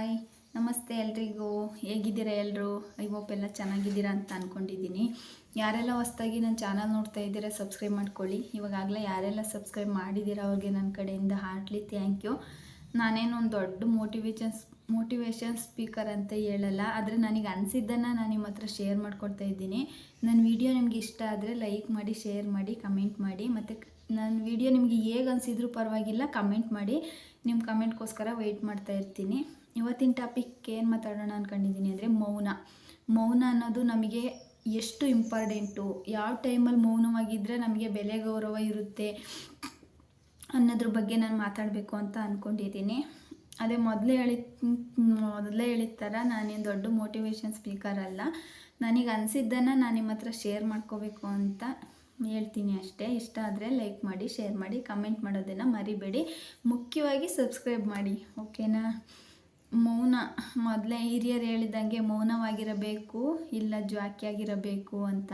Hi. ನಮಸ್ತೆ ಎಲ್ರಿಗೂ. ಹೇಗಿದ್ದೀರಾ ಎಲ್ಲರೂ ಐ ಹೋಪ್ ಎಲ್ಲ ಚೆನ್ನಾಗಿದ್ದೀರಾ ಅಂತ ಅಂದ್ಕೊಂಡಿದ್ದೀನಿ ಯಾರೆಲ್ಲ ಹೊಸ್ದಾಗಿ ನನ್ನ ಚಾನಲ್ ನೋಡ್ತಾ ಇದ್ದೀರಾ ಸಬ್ಸ್ಕ್ರೈಬ್ ಮಾಡ್ಕೊಳ್ಳಿ. ಇವಾಗಲೇ ಯಾರೆಲ್ಲ ಸಬ್ಸ್ಕ್ರೈಬ್ ಮಾಡಿದ್ದೀರಾ ಅವ್ರಿಗೆ ನನ್ನ ಕಡೆಯಿಂದ ಹಾರ್ಟ್ಲಿ ಥ್ಯಾಂಕ್ ಯು ನಾನೇನು ಒಂದು ದೊಡ್ಡ ಮೋಟಿವೇಶನ್ ಸ್ಪೀಕರ್ ಅಂತ ಹೇಳಲ್ಲ. ಆದರೆ ನನಗೆ ಅನಿಸಿದ್ದನ್ನು ನಾನು ನಿಮ್ಮ ಹತ್ರ ಶೇರ್ ಮಾಡ್ಕೊಡ್ತಾ ಇದ್ದೀನಿ. ನನ್ನ ವಿಡಿಯೋ ನಿಮ್ಗೆ ಇಷ್ಟ ಆದರೆ ಲೈಕ್ ಮಾಡಿ ಶೇರ್ ಮಾಡಿ ಕಮೆಂಟ್ ಮಾಡಿ. ಮತ್ತು ನನ್ನ ವಿಡಿಯೋ ನಿಮಗೆ ಹೇಗೆ ಅನಿಸಿದ್ರು ಪರವಾಗಿಲ್ಲ ಕಮೆಂಟ್ ಮಾಡಿ. ನಿಮ್ಮ ಕಮೆಂಟ್ಗೋಸ್ಕರ ವೆಯ್ಟ್ ಮಾಡ್ತಾ ಇರ್ತೀನಿ. ಇವತ್ತಿನ ಟಾಪಿಕ್ ಏನು ಮಾತಾಡೋಣ ಅಂದ್ಕೊಂಡಿದ್ದೀನಿ ಅಂದರೆ ಮೌನ. ಮೌನ ಅನ್ನೋದು ನಮಗೆ ಎಷ್ಟು ಇಂಪಾರ್ಟೆಂಟು ಯಾವ ಟೈಮಲ್ಲಿ ಮೌನವಾಗಿದ್ದರೆ ನಮಗೆ ಬೆಲೆ ಗೌರವ ಇರುತ್ತೆ ಅನ್ನೋದ್ರ ಬಗ್ಗೆ ನಾನು ಮಾತಾಡಬೇಕು ಅಂತ ಅಂದ್ಕೊಂಡಿದ್ದೀನಿ ಅದೇ ಮೊದಲೇ ಹೇಳಿ ಮೊದಲೇ ಹೇಳಿದ ಥರ ನಾನೇನು ದೊಡ್ಡ ಮೋಟಿವೇಶನ್ ಸ್ಪೀಕರ್ ಅಲ್ಲ. ನನಗೆ ಅನಿಸಿದ್ದನ್ನು ನಾನು ನಿಮ್ಮ ಹತ್ರ ಶೇರ್ ಮಾಡ್ಕೋಬೇಕು ಅಂತ ಹೇಳ್ತೀನಿ ಅಷ್ಟೇ. ಇಷ್ಟ ಆದರೆ ಲೈಕ್ ಮಾಡಿ ಶೇರ್ ಮಾಡಿ ಕಮೆಂಟ್ ಮಾಡೋದನ್ನು ಮರಿಬೇಡಿ. ಮುಖ್ಯವಾಗಿ ಸಬ್ಸ್ಕ್ರೈಬ್ ಮಾಡಿ ಓಕೆನಾ ಮೊದಲೇ ಹಿರಿಯರು ಹೇಳಿದಂಗೆ ಮೌನವಾಗಿರಬೇಕು, ಇಲ್ಲ ಜ್ವಾಕಿಯಾಗಿರಬೇಕು ಅಂತ.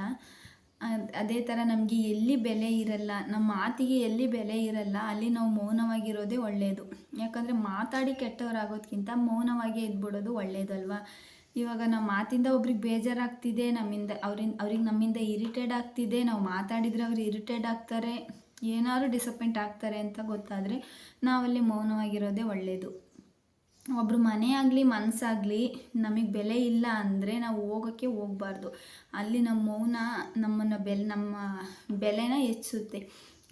ಅದೇ ಥರ ನಮಗೆ ಎಲ್ಲಿ ಬೆಲೆ ಇರಲ್ಲ, ನಮ್ಮ ಮಾತಿಗೆ ಎಲ್ಲಿ ಬೆಲೆ ಇರಲ್ಲ, ಅಲ್ಲಿ ನಾವು ಮೌನವಾಗಿರೋದೇ ಒಳ್ಳೆಯದು ಯಾಕಂದರೆ ಮಾತಾಡಿ ಕೆಟ್ಟವರಾಗೋದ್ಕಿಂತ ಮೌನವಾಗಿ ಇದ್ಬಿಡೋದು ಒಳ್ಳೆಯದಲ್ವಾ ಇವಾಗ ನಮ್ಮ ಮಾತಿಂದ ಒಬ್ರಿಗೆ ಬೇಜಾರಾಗ್ತಿದೆ, ನಮ್ಮಿಂದ ಅವ್ರಿಂದ ಅವ್ರಿಗೆ ನಮ್ಮಿಂದ ಇರಿಟೇಡ್ ಆಗ್ತಿದೆ, ನಾವು ಮಾತಾಡಿದರೆ ಅವ್ರು ಇರಿಟೇಡ್ ಆಗ್ತಾರೆ, ಏನಾದ್ರು ಡಿಸಪಾಯಿಂಟ್ ಆಗ್ತಾರೆ ಅಂತ ಗೊತ್ತಾದರೆ ನಾವಲ್ಲಿ ಮೌನವಾಗಿರೋದೇ ಒಳ್ಳೆಯದು ಒಬ್ರು ಮನೆ ಆಗಲಿ ಮನಸ್ಸಾಗಲಿ ನಮಗೆ ಬೆಲೆ ಇಲ್ಲ ಅಂದರೆ ನಾವು ಹೋಗೋಕ್ಕೆ ಹೋಗಬಾರ್ದು. ಅಲ್ಲಿ ನಮ್ಮ ಮೌನ ನಮ್ಮನ್ನು ಬೆಲೆ, ನಮ್ಮ ಬೆಲೆನ ಹೆಚ್ಚಿಸುತ್ತೆ.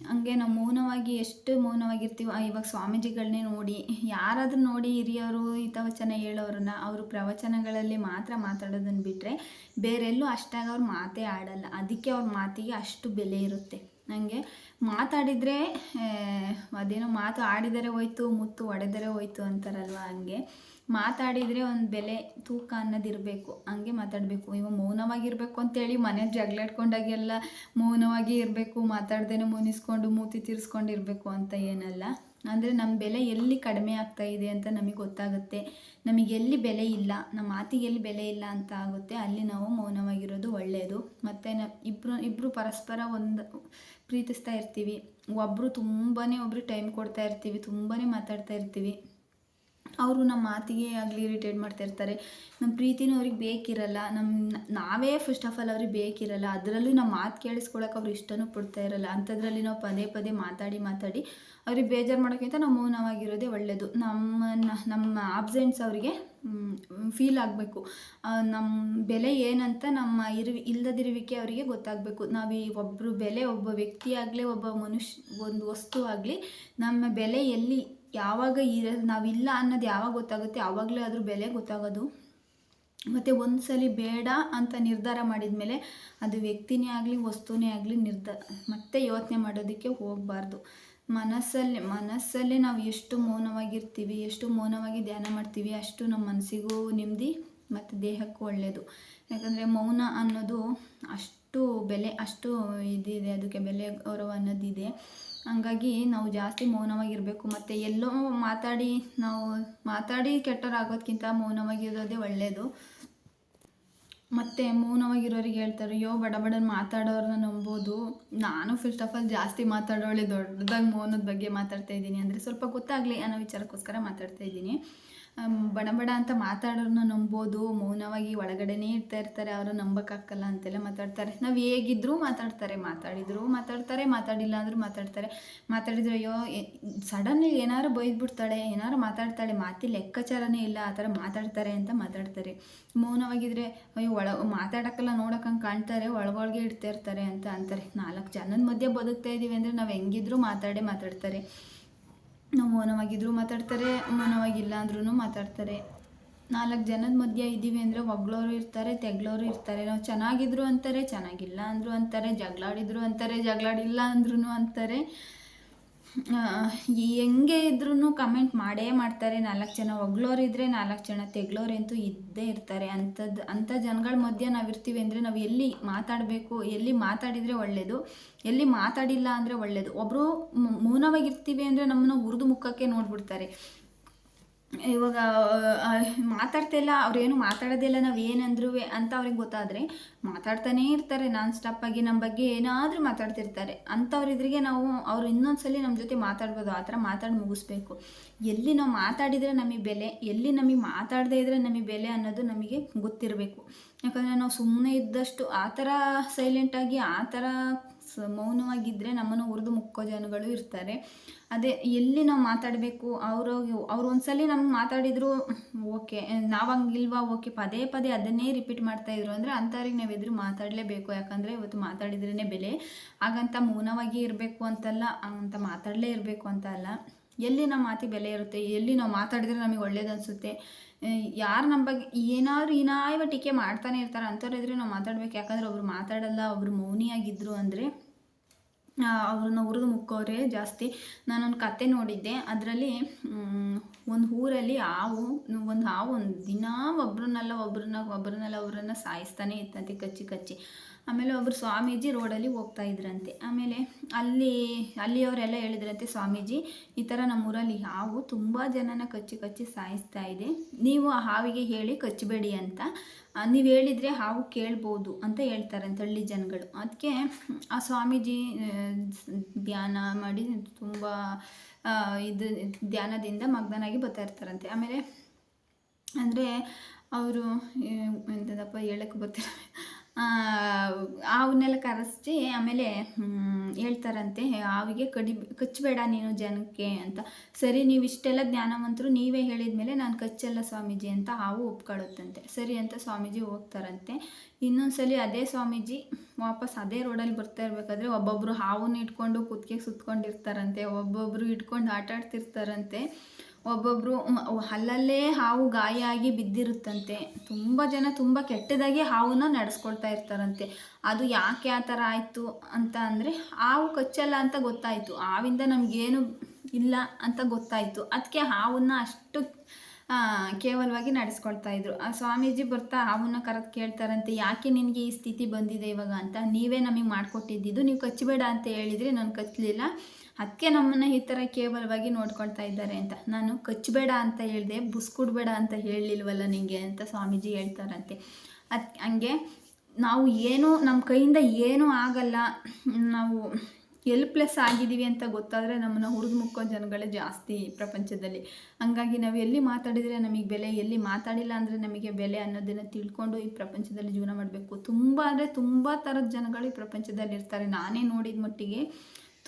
ಹಂಗೆ ನಾವು ಮೌನವಾಗಿ ಎಷ್ಟು ಮೌನವಾಗಿರ್ತೀವೋ ಇವಾಗ ಸ್ವಾಮೀಜಿಗಳನ್ನೇ ನೋಡಿ, ಯಾರಾದರೂ ನೋಡಿ ಹಿರಿಯರು, ಹಿತವಚನ ಹೇಳೋರನ್ನ, ಅವರು ಪ್ರವಚನಗಳಲ್ಲಿ ಮಾತ್ರ ಮಾತಾಡೋದನ್ನು ಬಿಟ್ಟರೆ ಬೇರೆಲ್ಲೂ ಅಷ್ಟಾಗಿ ಅವ್ರ ಮಾತೇ ಆಡಲ್ಲ. ಅದಕ್ಕೆ ಅವ್ರ ಮಾತಿಗೆ ಅಷ್ಟು ಬೆಲೆ ಇರುತ್ತೆ. ನನಗೆ ಮಾತಾಡಿದರೆ ಅದೇನೋ ಮಾತು ಆಡಿದರೆ ಹೋಯ್ತು, ಮುತ್ತು ಒಡೆದರೆ ಹೋಯ್ತು ಅಂತಾರಲ್ವ ಹಂಗೆ. ಮಾತಾಡಿದರೆ ಒಂದು ಬೆಲೆ ತೂಕ ಅನ್ನೋದಿರಬೇಕು, ಹಂಗೆ ಮಾತಾಡಬೇಕು. ಇವಾಗ ಮೌನವಾಗಿರಬೇಕು ಅಂತೇಳಿ ಮನೇಲಿ ಜಗಳಾಡ್ಕೊಂಡಾಗೆಲ್ಲ ಮೌನವಾಗಿ ಇರಬೇಕು, ಮಾತಾಡ್ದೇನೆ ಮುನಿಸ್ಕೊಂಡು, ಮೂತಿ ತೀರಿಸ್ಕೊಂಡಿರಬೇಕು ಅಂತ ಏನಲ್ಲ. ಅಂದರೆ ನಮ್ಮ ಬೆಲೆ ಎಲ್ಲಿ ಕಡಿಮೆ ಆಗ್ತಾ ಇದೆ ಅಂತ ನಮಗೆ ಗೊತ್ತಾಗುತ್ತೆ. ನಮಗೆ ಎಲ್ಲಿ ಬೆಲೆ ಇಲ್ಲ ನಮ್ಮ ಮಾತಿಗೆ ಎಲ್ಲಿ ಬೆಲೆ ಇಲ್ಲ ಅಂತ ಆಗುತ್ತೆ. ಅಲ್ಲಿ ನಾವು ಮೌನವಾಗಿರೋದು ಒಳ್ಳೆಯದು ಮತ್ತು ನ ಇಬ್ಬರು ಇಬ್ಬರು ಪರಸ್ಪರ ಒಂದು ಪ್ರೀತಿಸ್ತಾ ಇರ್ತೀವಿ. ಒಬ್ಬರು ತುಂಬಾ ಒಬ್ಬರು ಟೈಮ್ ಕೊಡ್ತಾ ಇರ್ತೀವಿ ತುಂಬಾ ಮಾತಾಡ್ತಾ ಇರ್ತೀವಿ. ಅವರು ನಮ್ಮ ಮಾತಿಗೆ ಆಗಲಿ ಇರಿಟೇಟ್ ಮಾಡ್ತಾ ಇರ್ತಾರೆ. ನಮ್ಮ ಪ್ರೀತಿನೂ ಅವ್ರಿಗೆ ಬೇಕಿರಲ್ಲ ನಮ್ಮ ನಾವೇ ಫಸ್ಟ್ ಆಫ್ ಆಲ್ ಅವ್ರಿಗೆ ಬೇಕಿರಲ್ಲ, ಅದರಲ್ಲೂ ನಮ್ಮ ಮಾತು ಕೇಳಿಸ್ಕೊಳಕ್ಕೆ ಅವ್ರು ಇಷ್ಟನೂ ಪಡ್ತಾ ಇರಲ್ಲ. ಅಂಥದ್ರಲ್ಲಿ ನಾವು ಪದೇ ಪದೇ ಮಾತಾಡಿ ಮಾತಾಡಿ ಅವ್ರಿಗೆ ಬೇಜಾರು ಮಾಡೋಕ್ಕಿಂತ ನಾವು ಮೌನವಾಗಿರೋದೇ ಒಳ್ಳೆಯದು ನಮ್ಮ ನಮ್ಮ ಆಬ್ಸೆಂಟ್ಸ್ ಅವರಿಗೆ ಫೀಲ್ ಆಗಬೇಕು. ನಮ್ಮ ಬೆಲೆ ಏನಂತ ನಮ್ಮ ಇರುವಿ ಇಲ್ಲದಿರುವಿಕೆ ಅವರಿಗೆ ಗೊತ್ತಾಗಬೇಕು. ನಾವು ಈ ಒಬ್ಬರು ಬೆಲೆ ಒಬ್ಬ ವ್ಯಕ್ತಿ ಆಗಲಿ, ಒಬ್ಬ ಮನುಷ್ಯ, ಒಂದು ವಸ್ತು ಆಗಲಿ, ನಮ್ಮ ಬೆಲೆ ಎಲ್ಲಿ ಯಾವಾಗ ಇರ ನಾವಿಲ್ಲ ಅನ್ನೋದು ಯಾವಾಗ ಗೊತ್ತಾಗುತ್ತೆ? ಆವಾಗಲೇ ಅದ್ರ ಬೆಲೆ ಗೊತ್ತಾಗೋದು. ಮತ್ತು ಒಂದು ಸಲ ಬೇಡ ಅಂತ ನಿರ್ಧಾರ ಮಾಡಿದ ಮೇಲೆ ಅದು ವ್ಯಕ್ತಿನೇ ಆಗಲಿ, ವಸ್ತುನೇ ಆಗಲಿ ನಿರ್ಧಾರ ಮತ್ತೆ ಯೋಚನೆ ಮಾಡೋದಕ್ಕೆ ಹೋಗಬಾರ್ದು. ಮನಸ್ಸಲ್ಲಿ, ಮನಸ್ಸಲ್ಲೇ ನಾವು ಎಷ್ಟು ಮೌನವಾಗಿರ್ತೀವಿ, ಎಷ್ಟು ಮೌನವಾಗಿ ಧ್ಯಾನ ಮಾಡ್ತೀವಿ ಅಷ್ಟು ನಮ್ಮ ಮನಸ್ಸಿಗೂ ನೆಮ್ಮದಿ ಮತ್ತು ದೇಹಕ್ಕೂ ಒಳ್ಳೆಯದು ಯಾಕಂದರೆ ಮೌನ ಅನ್ನೋದು ಅಷ್ಟು ಬೆಲೆ, ಅಷ್ಟು ಇದಿದೆ, ಅದಕ್ಕೆ ಬೆಲೆ ಗೌರವ ಅನ್ನೋದಿದೆ. ಹಂಗಾಗಿ ನಾವು ಜಾಸ್ತಿ ಮೌನವಾಗಿರಬೇಕು ಮತ್ತು ಎಲ್ಲೋ ಮಾತಾಡಿ ನಾವು ಮಾತಾಡಿ ಕೆಟ್ಟರಾಗೋದಕ್ಕಿಂತ ಮೌನವಾಗಿರೋದೇ ಒಳ್ಳೆಯದು ಮತ್ತು ಮೌನವಾಗಿರೋರಿಗೆ ಹೇಳ್ತಾರೆ, ಯೋ ಬಡ ಬಡನ್ ಮಾತಾಡೋರನ್ನ ನಂಬೋದು. ನಾನು ಫಸ್ಟ್ ಆಫ್ ಆಲ್ ಜಾಸ್ತಿ ಮಾತಾಡೋಳೆ ದೊಡ್ಡದಾಗಿ ಮೌನದ ಬಗ್ಗೆ ಮಾತಾಡ್ತಾ ಇದ್ದೀನಿ. ಅಂದರೆ ಸ್ವಲ್ಪ ಗೊತ್ತಾಗಲಿ ಅನ್ನೋ ವಿಚಾರಕ್ಕೋಸ್ಕರ ಮಾತಾಡ್ತಾ ಇದ್ದೀನಿ. ಬಡ ಬಡ ಅಂತ ಮಾತಾಡೋರನ್ನ ನಂಬೋದು, ಮೌನವಾಗಿ ಒಳಗಡೆನೇ ಇರ್ತಾ ಇರ್ತಾರೆ, ಅವರು ನಂಬಕ್ಕಾಗಲ್ಲ ಅಂತೆಲ್ಲ ಮಾತಾಡ್ತಾರೆ. ನಾವು ಹೇಗಿದ್ರೂ ಮಾತಾಡ್ತಾರೆ, ಮಾತಾಡಿದ್ರು ಮಾತಾಡ್ತಾರೆ, ಮಾತಾಡಿಲ್ಲ ಅಂದರೂ ಮಾತಾಡ್ತಾರೆ. ಮಾತಾಡಿದ್ರೆ ಅಯ್ಯೋ ಸಡನ್ಲಿ ಏನಾರು ಬೈದ್ಬಿಡ್ತಾಳೆ, ಏನಾರು ಮಾತಾಡ್ತಾಳೆ ಮಾತಿ ಲೆಕ್ಕಾಚಾರನೇ ಇಲ್ಲ, ಆ ಥರ ಮಾತಾಡ್ತಾರೆ ಅಂತ ಮಾತಾಡ್ತಾರೆ. ಮೌನವಾಗಿದ್ರೆ ಅಯ್ಯೋ, ಒಳ, ಮಾತಾಡೋಕ್ಕಲ್ಲ ನೋಡೋಕ್ಕಂಗೆ ಕಾಣ್ತಾರೆ, ಒಳಗೊಳಗೆ ಇಡ್ತಾ ಇರ್ತಾರೆ ಅಂತ ಅಂತಾರೆ. ನಾಲ್ಕು ಜನದ ಮಧ್ಯೆ ಬದುಕ್ತಾ ಇದ್ದೀವಿ ಅಂದರೆ ನಾವು ಹೆಂಗಿದ್ರೂ ಮಾತಾಡೇ ಮಾತಾಡ್ತಾರೆ. ನಾವು ಮೌನವಾಗಿದ್ದರೂ ಮಾತಾಡ್ತಾರೆ ಮೌನವಾಗಿಲ್ಲ ಅಂದ್ರೂ ಮಾತಾಡ್ತಾರೆ. ನಾಲ್ಕು ಜನದ ಮಧ್ಯೆ ಇದ್ದೀವಿ ಅಂದರೆ ಒಗ್ಳೋರು ಇರ್ತಾರೆ ತೆಗ್ಲೋರು ಇರ್ತಾರೆ. ನಾವು ಚೆನ್ನಾಗಿದ್ರು ಅಂತಾರೆ, ಚೆನ್ನಾಗಿಲ್ಲ ಅಂದರು ಅಂತಾರೆ, ಜಗಳಾಡಿದ್ರು ಅಂತಾರೆ, ಜಗಳಾಡಿಲ್ಲ ಅಂದ್ರೂ ಅಂತಾರೆ. ಹೆಂಗೆ ಇದ್ರೂ ಕಮೆಂಟ್ ಮಾಡೇ ಮಾಡ್ತಾರೆ. ನಾಲ್ಕು ಜನ ಒಗ್ಳೋರಿದ್ರೆ ನಾಲ್ಕು ಜನ ತೆಗ್ಲೋರಂತೂ ಇದ್ದೇ ಇರ್ತಾರೆ. ಅಂಥದ್ದು ಅಂಥ ಜನಗಳ ಮಧ್ಯೆ ನಾವು ಇರ್ತೀವಿ ಅಂದರೆ ನಾವು ಎಲ್ಲಿ ಮಾತಾಡಬೇಕು, ಎಲ್ಲಿ ಮಾತಾಡಿದರೆ ಒಳ್ಳೆಯದು ಎಲ್ಲಿ ಮಾತಾಡಿಲ್ಲ ಅಂದರೆ ಒಳ್ಳೆಯದು ಒಬ್ಬರು ಮೌನವಾಗಿರ್ತೀವಿ ಅಂದರೆ ನಮ್ಮನ್ನು ಉರಿದು ಮುಖಕ್ಕೆ ನೋಡ್ಬಿಡ್ತಾರೆ. ಇವಾಗ ಮಾತಾಡ್ತಿಲ್ಲ, ಅವ್ರೇನು ಮಾತಾಡೋದಿಲ್ಲ, ನಾವು ಏನಂದ್ರು ಅಂತ ಅವ್ರಿಗೆ ಗೊತ್ತಾದರೆ ಮಾತಾಡ್ತಾನೇ ಇರ್ತಾರೆ ನಾನ್ ಸ್ಟಾಪಾಗಿ ನಮ್ಮ ಬಗ್ಗೆ ಏನಾದರೂ ಮಾತಾಡ್ತಿರ್ತಾರೆ. ಅಂಥವ್ರಿದ್ರಿಗೆ ನಾವು, ಅವ್ರು ಇನ್ನೊಂದ್ಸಲಿ ನಮ್ಮ ಜೊತೆ ಮಾತಾಡ್ಬೋದು, ಆ ಥರ ಮಾತಾಡಿ ಮುಗಿಸ್ಬೇಕು. ಎಲ್ಲಿ ನಾವು ಮಾತಾಡಿದರೆ ನಮಗೆ ಬೆಲೆ, ಎಲ್ಲಿ ನಮಗೆ ಮಾತಾಡದೇ ಇದ್ದರೆ ನಮಗೆ ಬೆಲೆ ಅನ್ನೋದು ನಮಗೆ ಗೊತ್ತಿರಬೇಕು. ಯಾಕಂದರೆ ನಾವು ಸುಮ್ಮನೆ ಇದ್ದಷ್ಟು ಆ ಥರ ಸೈಲೆಂಟಾಗಿ ಆ ಥರ ಮೌನವಾಗಿದ್ದರೆ ನಮ್ಮನ್ನು ಉರಿದು ಮುಕ್ಕೋ ಜನಗಳು ಇರ್ತಾರೆ. ಅದೇ ಎಲ್ಲಿ ನಾವು ಮಾತಾಡಬೇಕು, ಅವರು, ಅವ್ರು ಒಂದ್ಸಲ ನಮ್ಗೆ ಮಾತಾಡಿದ್ರು, ಓಕೆ, ನಾವು ಹಂಗಿಲ್ವಾ, ಓಕೆ, ಪದೇ ಪದೇ ಅದನ್ನೇ ರಿಪೀಟ್ ಮಾಡ್ತಾ ಇದ್ರು ಅಂದರೆ ಅಂಥವ್ರಿಗೆ ನಾವು ಎದುರು ಮಾತಾಡಲೇಬೇಕು. ಯಾಕಂದರೆ ಇವತ್ತು ಮಾತಾಡಿದ್ರೇ ಬೆಲೆ. ಹಾಗಂತ ಮೌನವಾಗಿ ಇರಬೇಕು ಅಂತಲ್ಲ ಅಂತ ಮಾತಾಡಲೇ ಇರಬೇಕು ಅಂತ ಅಲ್ಲ. ಎಲ್ಲಿ ನಮ್ಮ ಮಾತಿ ಬೆಲೆ ಇರುತ್ತೆ, ಎಲ್ಲಿ ನಾವು ಮಾತಾಡಿದ್ರೆ ನಮಗೆ ಒಳ್ಳೇದು ಅನಿಸುತ್ತೆ. ಯಾರು ನಮ್ಮ ಬಗ್ಗೆ ಏನಾದ್ರು ಇನಾಯವ ಟೀಕೆ ಮಾಡ್ತಾನೆ ಇರ್ತಾರೆ, ಅಂಥವ್ರು ಎದುರು ನಾವು ಮಾತಾಡ್ಬೇಕು. ಯಾಕಂದರೆ ಒಬ್ರು ಮಾತಾಡಲ್ಲ ಒಬ್ರು ಮೌನಿಯಾಗಿದ್ದರು ಅಂದರೆ ಅವ್ರನ್ನ ಹುರಿದು ಮುಕ್ಕೋರೆ ಜಾಸ್ತಿ. ನಾನೊಂದು ಕತೆ ನೋಡಿದ್ದೆ. ಅದರಲ್ಲಿ ಒಂದು ಊರಲ್ಲಿ ಹಾವು, ಒಂದು ಹಾವು ಒಂದು ದಿನ ಒಬ್ರನ್ನೆಲ್ಲ ಒಬ್ರನ್ನ ಒಬ್ರನ್ನೆಲ್ಲ ಒಬ್ರನ್ನ ಸಾಯಿಸ್ತಾನೆ ಇತ್ತಂತೆ ಕಚ್ಚಿ ಕಚ್ಚಿ. ಆಮೇಲೆ ಒಬ್ಬರು ಸ್ವಾಮೀಜಿ ರೋಡಲ್ಲಿ ಹೋಗ್ತಾ ಇದ್ರಂತೆ. ಆಮೇಲೆ ಅಲ್ಲಿ, ಅಲ್ಲಿಯವರೆಲ್ಲ ಹೇಳಿದ್ರಂತೆ ಸ್ವಾಮೀಜಿ, ಈ ಥರ ನಮ್ಮೂರಲ್ಲಿ ಹಾವು ತುಂಬ ಜನನ ಕಚ್ಚಿ ಕಚ್ಚಿ ಸಾಯಿಸ್ತಾ ಇದೆ. ನೀವು ಆ ಹಾವಿಗೆ ಹೇಳಿ ಕಚ್ಚಬೇಡಿ ಅಂತ. ನೀವು ಹೇಳಿದರೆ ಹಾವು ಕೇಳ್ಬೋದು ಅಂತ ಹೇಳ್ತಾರಂತೆ ಹಳ್ಳಿ ಜನಗಳು. ಅದಕ್ಕೆ ಆ ಸ್ವಾಮೀಜಿ ಧ್ಯಾನ ಮಾಡಿ ತುಂಬ ಇದು, ಧ್ಯಾನದಿಂದ ಮಗ್ನಾಗಿ ಬರ್ತಾ ಇರ್ತಾರಂತೆ. ಆಮೇಲೆ ಅಂದರೆ ಅವರು ಎಂತದಪ್ಪ ಹೇಳಕ್ಕೆ ಗೊತ್ತಿಲ್ಲ. ಅವನ್ನೆಲ್ಲ ಕರೆಸಿ ಆಮೇಲೆ ಹೇಳ್ತಾರಂತೆ, ಹಾವಿಗೆ ಕಡಿ, ಕಚ್ಚಬೇಡ ನೀನು ಜನಕ್ಕೆ ಅಂತ. ಸರಿ, ನೀವು ಇಷ್ಟೆಲ್ಲ ಜ್ಞಾನವಂತರು ನೀವೇ ಹೇಳಿದ ಮೇಲೆ ನಾನು ಕಚ್ಚಲ್ಲ ಸ್ವಾಮೀಜಿ ಅಂತ ಹಾವು ಒಪ್ಕೊಳ್ಳುತ್ತಂತೆ. ಸರಿ ಅಂತ ಸ್ವಾಮೀಜಿ ಹೋಗ್ತಾರಂತೆ. ಇನ್ನೊಂದ್ಸಲಿ ಅದೇ ಸ್ವಾಮೀಜಿ ವಾಪಸ್ ಅದೇ ರೋಡಲ್ಲಿ ಬರ್ತಾ ಇರಬೇಕಾದ್ರೆ ಒಬ್ಬೊಬ್ಬರು ಹಾವನ್ನ ಇಟ್ಕೊಂಡು ಕುತ್ತಿಗೆ ಸುತ್ಕೊಂಡಿರ್ತಾರಂತೆ ಒಬ್ಬೊಬ್ಬರು ಇಟ್ಕೊಂಡು ಆಟ ಆಡ್ತಿರ್ತಾರಂತೆ ಒಬ್ಬೊಬ್ಬರು ಅಲ್ಲಲ್ಲೇ ಹಾವು ಗಾಯ ಆಗಿ ಬಿದ್ದಿರುತ್ತಂತೆ. ತುಂಬ ಜನ ತುಂಬ ಕೆಟ್ಟದಾಗಿ ಹಾವನ್ನ ನಡೆಸ್ಕೊಳ್ತಾ ಇರ್ತಾರಂತೆ. ಅದು ಯಾಕೆ ಆ ಥರ ಆಯಿತು ಅಂತ ಅಂದರೆ, ಹಾವು ಕಚ್ಚಲ್ಲ ಅಂತ ಗೊತ್ತಾಯಿತು. ಹಾವಿಂದ ನಮಗೇನು ಇಲ್ಲ ಅಂತ ಗೊತ್ತಾಯಿತು. ಅದಕ್ಕೆ ಹಾವನ್ನ ಅಷ್ಟು ಕೇವಲವಾಗಿ ನಡೆಸ್ಕೊಳ್ತಾ ಇದ್ರು. ಆ, ಸ್ವಾಮೀಜಿ ಬರ್ತಾ ಹಾವನ್ನ ಕರೆದು ಕೇಳ್ತಾರಂತೆ, ಯಾಕೆ ನಿನಗೆ ಈ ಸ್ಥಿತಿ ಬಂದಿದೆ ಇವಾಗ ಅಂತ? ನೀವೇ ನಮಗೆ ಮಾಡಿಕೊಟ್ಟಿದ್ದಿದ್ದು ನೀವು ಕಚ್ಚಬೇಡ ಅಂತ ಹೇಳಿದರೆ ನಾನು ಕಚ್ಚಲಿಲ್ಲ ಅದಕ್ಕೆ ನಮ್ಮನ್ನು ಈ ಥರ ಕೇವಲವಾಗಿ ನೋಡ್ಕೊಳ್ತಾ ಇದ್ದಾರೆ ಅಂತ. ನಾನು ಕಚ್ಚಬೇಡ ಅಂತ ಹೇಳಿದೆ, ಬುಸ್ಕುಡ್ಬೇಡ ಅಂತ ಹೇಳಲಿಲ್ವಲ್ಲ ನಿಮಗೆ ಅಂತ ಸ್ವಾಮೀಜಿ ಹೇಳ್ತಾರಂತೆ. ಅದು ಹಂಗೆ ನಾವು ಏನೂ ನಮ್ಮ ಕೈಯಿಂದ ಏನೂ ಆಗಲ್ಲ, ನಾವು ಎಲ್ಪ್ಲೆಸ್ ಆಗಿದ್ದೀವಿ ಅಂತ ಗೊತ್ತಾದರೆ ನಮ್ಮನ್ನು ಹುರಿದು ಮುಕ್ಕೋ ಜನಗಳೇ ಜಾಸ್ತಿ ಪ್ರಪಂಚದಲ್ಲಿ. ಹಂಗಾಗಿ ನಾವು ಎಲ್ಲಿ ಮಾತಾಡಿದರೆ ನಮಗೆ ಬೆಲೆ, ಎಲ್ಲಿ ಮಾತಾಡಿಲ್ಲ ಅಂದರೆ ನಮಗೆ ಬೆಲೆ ಅನ್ನೋದನ್ನು ತಿಳ್ಕೊಂಡು ಈ ಪ್ರಪಂಚದಲ್ಲಿ ಜೀವನ ಮಾಡಬೇಕು. ತುಂಬ ಅಂದರೆ ತುಂಬ ಥರದ ಜನಗಳು ಈ ಪ್ರಪಂಚದಲ್ಲಿ ಇರ್ತಾರೆ ನಾನೇ ನೋಡಿದ ಮಟ್ಟಿಗೆ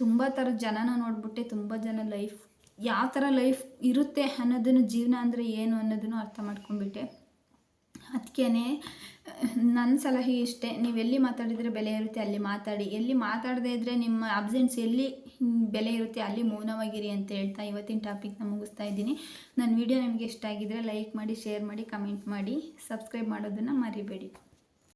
ತುಂಬ ಥರ ಜನನ ನೋಡ್ಬಿಟ್ಟೆ, ತುಂಬ ಜನ ಲೈಫ್ ಯಾವ ಥರ ಲೈಫ್ ಇರುತ್ತೆ ಅನ್ನೋದನ್ನು ಜೀವನ ಅಂದರೆ ಏನು ಅನ್ನೋದನ್ನು ಅರ್ಥ ಮಾಡ್ಕೊಂಡ್ಬಿಟ್ಟೆ. ಅದಕ್ಕೇ ನನ್ನ ಸಲಹೆ ಇಷ್ಟೇ, ನೀವು ಎಲ್ಲಿ ಮಾತಾಡಿದರೆ ಬೆಲೆ ಇರುತ್ತೆ ಅಲ್ಲಿ ಮಾತಾಡಿ. ಎಲ್ಲಿ ಮಾತಾಡದೇ ಇದ್ದರೆ ನಿಮ್ಮ ಅಬ್ಸೆನ್ಸ್ ಎಲ್ಲಿ ಬೆಲೆ ಇರುತ್ತೆ ಅಲ್ಲಿ ಮೌನವಾಗಿರಿ ಅಂತ ಹೇಳ್ತಾ ಇವತ್ತಿನ ಟಾಪಿಕ್ನ ಮುಗಿಸ್ತಾ ಇದ್ದೀನಿ. ನನ್ನ ವಿಡಿಯೋ ನಿಮಗೆ ಇಷ್ಟ ಆಗಿದ್ರೆ ಲೈಕ್ ಮಾಡಿ ಶೇರ್ ಮಾಡಿ ಕಮೆಂಟ್ ಮಾಡಿ ಸಬ್ಸ್ಕ್ರೈಬ್ ಮಾಡೋದನ್ನು ಮರಿಬೇಡಿ.